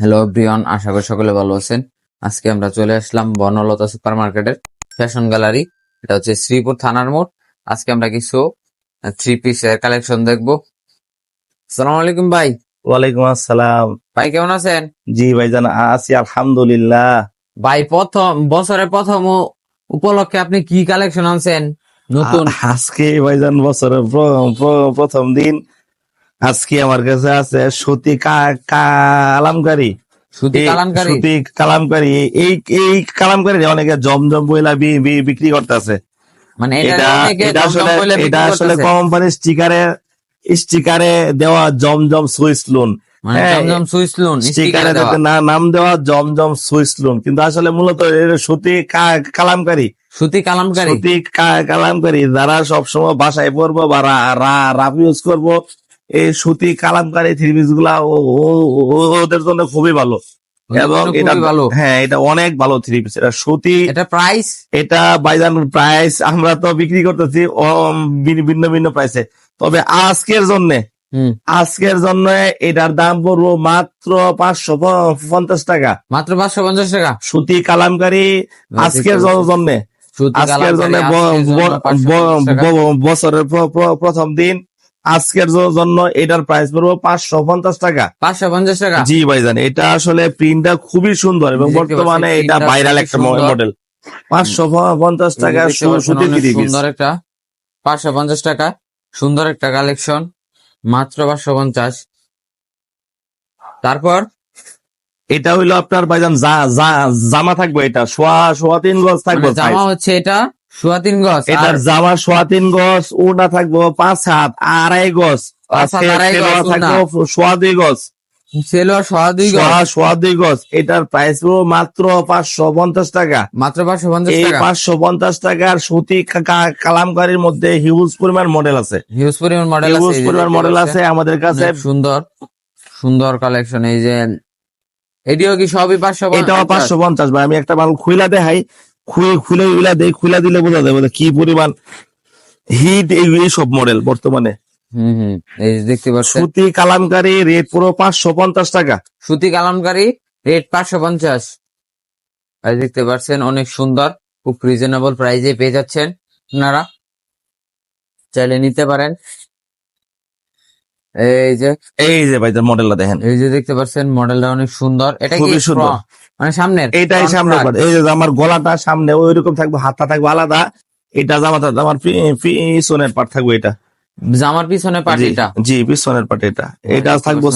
Hello Brian আশা করি সকলে ভালো আছেন। আজকে আমরা চলে আসলাম বনলতা সুপার মার্কেটের ফ্যাশন গ্যালারি। এটা হচ্ছে শ্রীপুর থানার মোড়। আজকে আমরা কিছু থ্রি পিসের কালেকশন দেখব। সালাম আলাইকুম ভাই। ওয়ালাইকুম আসসালাম। ভাই কেমন আছেন? জি ভাইজান আছি আলহামদুলিল্লাহ। ভাই প্রথম বছরের প্রথম উপলক্ষে আপনি কি কালেকশন আনছেন? নতুন? আজকে ভাইজান বছরের প্র- প্র- প্রথম দিন আজকে আমার কাছে আছে সতী কালামকারী। সুতি এই সতী কালামকারী এই এই কালামকারী অনেকে জমজম বইলা বিক্রি করতেছে। মানে এটা এটা আসলে এটা আসলে। কোম্পানির স্টিকারে স্টিকারে দেওয়া Zamzam Swiss lawn Zamzam Swiss lawn স্টিকারে না- নাম দেওয়া জমজম সুইস লোন কিন্তু আসলে মূলত সতী কা- কালামকারী। সুতি কালামকারী? সত্যি কালামকারী। যারা সবসময় বাসায় পড়ব বা রাফ ইউজ করব এই সুতি কালামকারী থ্রি পিসগুলা ওদের জন্য খুবই ভালো। এবং এটা ভালো। হ্যাঁ এটা অনেক ভালো থ্রি পিস এটা সুতি এটা প্রাইস এটা বাইজান প্রাইস আমরা তো বিক্রি করতেছি ভিন্ন ভিন্ন প্রাইসে তবে আজকের জন্য আজকের জন্য এটার দাম পড়ব মাত্র পাঁচশো পঞ্চাশ টাকা। মাত্র পাঁচশো পঞ্চাশ টাকা? সুতি কালামকারী আজকের জন্য। আজকের জন্য কালামকারী ব- আজকের জন্য ব- 550 টাকা। ব- ব- বছরের প্র- প্র- প্রথম দিন আজকের জন্য এটার প্রাইস পড়ব পাঁচশো পঞ্চাশ টাকা। পাঁচশো পঞ্চাশ টাকা? জি ভাইজান এটা আসলে প্রিন্টটা খুবই সুন্দর এবং বর্তমানে এটা ভাইরাল একটা মডেল পাঁচশো পঞ্চাশ টাকা সুন্দর একটা। পাঁচশো পঞ্চাশ টাকা সুন্দর একটা কালেকশন মাত্র পাঁচশো পঞ্চাশ। তারপর? এটা হইল আপনার ভাইজান জামা থাকবে এটা সোয়া সোয়া তিন গজ থাকবে মানে জামা হচ্ছে এটা সোয়া তিন গজ এটার জামা সোয়া তিন গজ থাকব পাঁচ হাত আড়াই গজ ওড়না। থাকব সোয়া দুই গজ এটার প্রাইস মাত্র পাঁচশো পঞ্চাশ টাকা। মাত্র পাঁচশো পঞ্চাশ টাকা। পাঁচশো পঞ্চাশ টাকার সুতি কালামকারীর মধ্যে হিউজ পরিমাণ মডেল আছে। হিউজ পরিমাণ মডেল হিউজ পরিমাণ মডেল আছে আমাদের কাছে। সুন্দর সুন্দর কালেকশন এই যে এটিও কি সবই পাঁচশো এটাও পাঁচশো পঞ্চাশ ভাই। আমি একটা মাল খুইলা দেখাই। খুলে খুলে উইলা দেই খুলা দিলে বোঝা যাবে কি পরিমাণ হিট এই সব মডেল বর্তমানে। হম হম এই যে দেখতে পাচ্ছেন। সুতি কালামকারী রেট পুরো পাঁচশো পঞ্চাশ টাকা। সুতি কালামকারী রেট পাঁচশো পঞ্চাশ। আর দেখতে পাচ্ছেন অনেক সুন্দর খুব রিজনেবল প্রাইজে পেয়ে যাচ্ছেন আপনারা। চাইলে নিতে পারেন। এই যে এই যে ভাই মডেলটা দেখেন। এই যে দেখতে পাচ্ছেন মডেলটা অনেক সুন্দর। এটা খুবই সুন্দর। মানে সামনের। সামনে। এই যে আমার গলাটা সামনে ওই রকম থাকবে হাতটা থাকবে আলাদা। এটা জামাটা আমার পিছনের থাকবে এটা। জামার জি, পাটিটা জি পিছনের এটা। এটা থাকব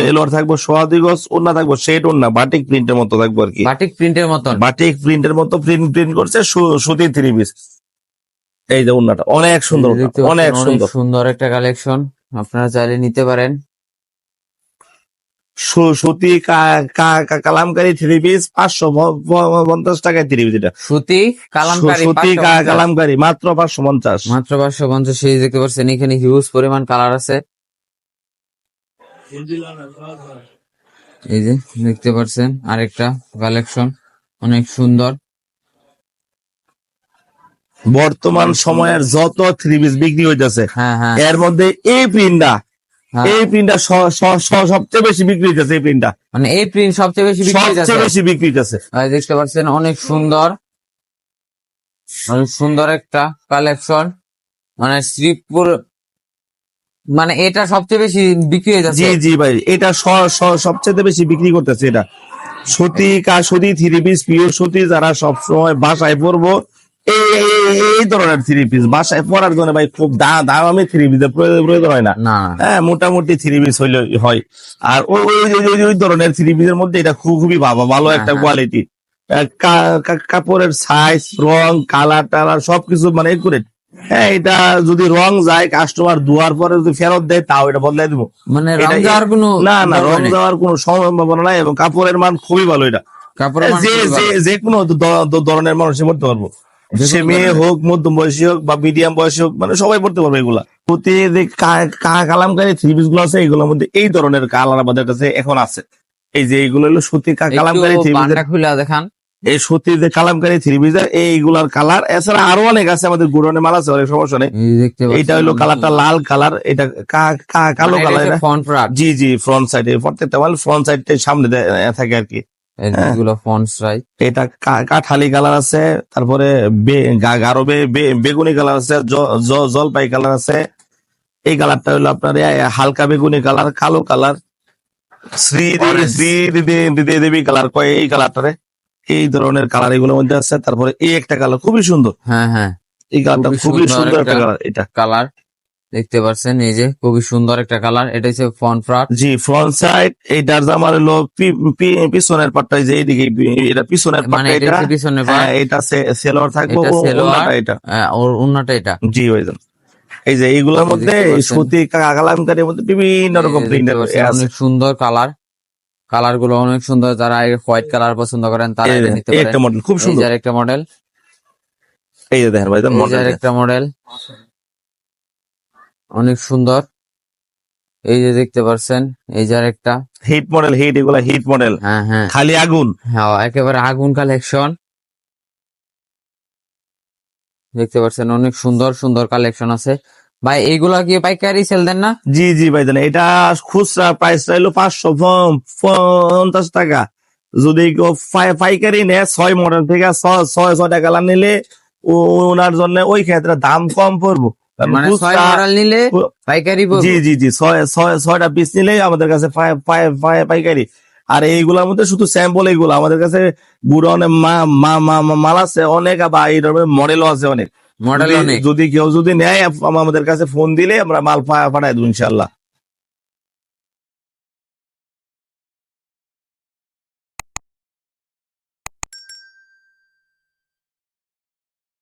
এলোয়ার থাকব গজ ওন্না থাকব ওন্না বাটিক প্রিন্টের মতো থাকব আর কি। বাটিক প্রিন্টের মতন? বাটিক প্রিন্টের মতো প্রিন্ট প্রিন্ট করছে সু- সুতির থ্রি পিস এই যে ওন্নাটা অনেক সুন্দর অনেক সুন্দর। সুন্দর একটা কালেকশন আপনারা চাইলে নিতে পারেন। সুতি কালামকারী থ্রি পিস পাঁচশো পঞ্চাশ টাকায় থ্রি পিস এটা। সুতি কালামকারী সুতি 550 কা- কালামকারী মাত্র পাঁচশো পঞ্চাশ। মাত্র পাঁচশো পঞ্চাশ এই দেখতে পাচ্ছেন এখানে হিউজ পরিমাণ কালার আছে। এই যে দেখতে পাচ্ছেন আরেকটা কালেকশন অনেক সুন্দর। বর্তমান সময়ের যত থ্রি পিস বিক্রি হইতেছে হ্যাঁ হ্যাঁ। এর মধ্যে এই প্রিন্টটা। এই প্রিন্টটা সবচেয়ে বেশি বিক্রি হইতেছে এই প্রিন্টটা মানে এই প্রিন্ট সবচেয়ে বেশি বিক্রি সবচেয়ে বেশি বিক্রি হইতেছে। দেখতে পাচ্ছেন অনেক সুন্দর। অনেক সুন্দর একটা কালেকশন মানে শ্রীপুর মানে এটা সবচেয়ে বেশি বিক্রি হয়ে জি যাচ্ছে জি ভাই এটা সবচেয়ে বেশি বিক্রি করতেছে এটা। সুতি কা সুতি? থ্রি পিস পিওর সুতি যারা সবসময় বাসায় পরবো এই ধরনের থ্রি পিস বাসায় পরার জন্য ভাই খুব দা দাম আমি থ্রি পিসের প্রয়োজন হয় না। হ্যাঁ মোটামুটি থ্রি পিস হইলে হয়। আর ওই ওই- ধরনের থ্রি পিসের মধ্যে এটা খুব খুবই ভালো ভালো হ্যাঁ, একটা হ্যাঁ। কোয়ালিটি কাপড়ের সাইজ রং কালার টালার সবকিছু মানে একুরেট হ্যাঁ এটা যদি রং যায় কাস্টমার দুয়ার পরে যদি ফেরত দেয় তাও এটা বদলাই দিব। মানে রং যাওয়ার কোনো না না রং যাওয়ার কোনো সম্ভাবনা নাই এবং কাপড়ের মান খুবই ভালো এটা। কাপড়ের যে যে কোনো ধরনের মানুষই পড়তে পারব। সে মেয়ে হোক মধ্যম বয়সী হোক বা মিডিয়াম বয়সী হোক মানে সবাই পড়তে পারবে এগুলা। প্রতি কালামকারী থ্রি পিসগুলো আছে এগুলোর মধ্যে এই ধরনের কালার আমাদের কাছে এখন আছে। এই যে এইগুলো হলো সুতি কা- একটু কালামকারী থ্রি পিস দেখান। এই সত্যির যে কালামকারী থ্রি পিসের এইগুলার কালার এছাড়া আরও অনেক আছে আমাদের গুড়নে মাল আছে অনেক সমস্যা নেই। এইটা হলো কালারটা লাল কালার এটা কালো কালার ফ্রন্ট জি জি ফ্রন্ট সাইডে প্রত্যেকটা মাল ফ্রন্ট সাইডটাই সামনে থাকে আর কি। এগুলো ফন্ট রাইট? এটা কা- কাঠালি কালার আছে তারপরে বে- গা- গাঢ় বে- বে- বেগুনি কালার আছে জলপাই কালার আছে। এই কালারটা হলো আপনার হালকা বেগুনি কালার কালো কালার শ্রী দেবী দেবী কালার কয় এই কালারটারে? এই ধরনের কালার এগুলোর মধ্যে আছে তারপরে এই একটা কালার খুবই সুন্দর। হ্যাঁ হ্যাঁ। এই কালারটা খুবই সুন্দর একটা- কালার এটা। কালার। দেখতে পাচ্ছেন এই যে খুবই সুন্দর একটা কালার। এটা হচ্ছে ফ্রন্ট প্রাট জি ফ্রন্ট সাইড হলো পি- পি- পিছনের পাটটা এই যে এইদিকে এটা পিছনের মানে এটা এটা। হচ্ছে পিছনে হ্যাঁ এটা সেলোয়ার থাকবে সালোয়ার। এটা। ওর উন্নাটা এটা। জি ভাইজান এই যে এইগুলোর মধ্যে এই সুতি কালামকারীর মধ্যে বিভিন্ন রকম এই যে প্রিন্ট আছে। অনেক সুন্দর কালার। কালারগুলো অনেক সুন্দর। যারা হোয়াইট কালার পছন্দ করেন তারা এটা নিতে এই পারেন। একটা মডেল খুব এই সুন্দর। একটা মডেল এই যে দেখেন এই যে মডেল একটা মডেল অনেক সুন্দর। এই যে দেখতে পারছেন এই যে একটা হিট মডেল হিট এগুলা হিট মডেল। হ্যাঁ হ্যাঁ। খালি আগুন। হ্যাঁ একেবারে আগুন কালেকশন। দেখতে পাচ্ছেন অনেক সুন্দর সুন্দর কালেকশন আছে। ভাই এইগুলা কি পাইকারি সেল দেন না? জি জি ভাই দেন। এটা খুচরা প্রাইস হলো পাঁচশো পঞ্চাশ টাকা। যদি কেউ পাই- পাইকারি নেয় ছয় মডেল থেকে ছয় ছয় টাকা নিলে ওনার জন্য ওই ক্ষেত্রে দাম কম পড়ব। মানে ছয় মডেল নিলে পাইকারি জি জি জি ছয় ছয় ছয়টা পিস নিলেই আমাদের কাছে পাই- পাই- পাই- পাইকারি। আর এইগুলোর মধ্যে শুধু স্যাম্পল এইগুলো। আমাদের কাছে বুড়ো অনেক মাল আছে অনেক আবার এই ধরনের মডেলও আছে অনেক। মডেল যদি- অনেক। যদি কেউ যদি নেয় আমাদের কাছে ফোন দিলে আমরা মাল পা- পাঠাই দেবো ইনশাল্লাহ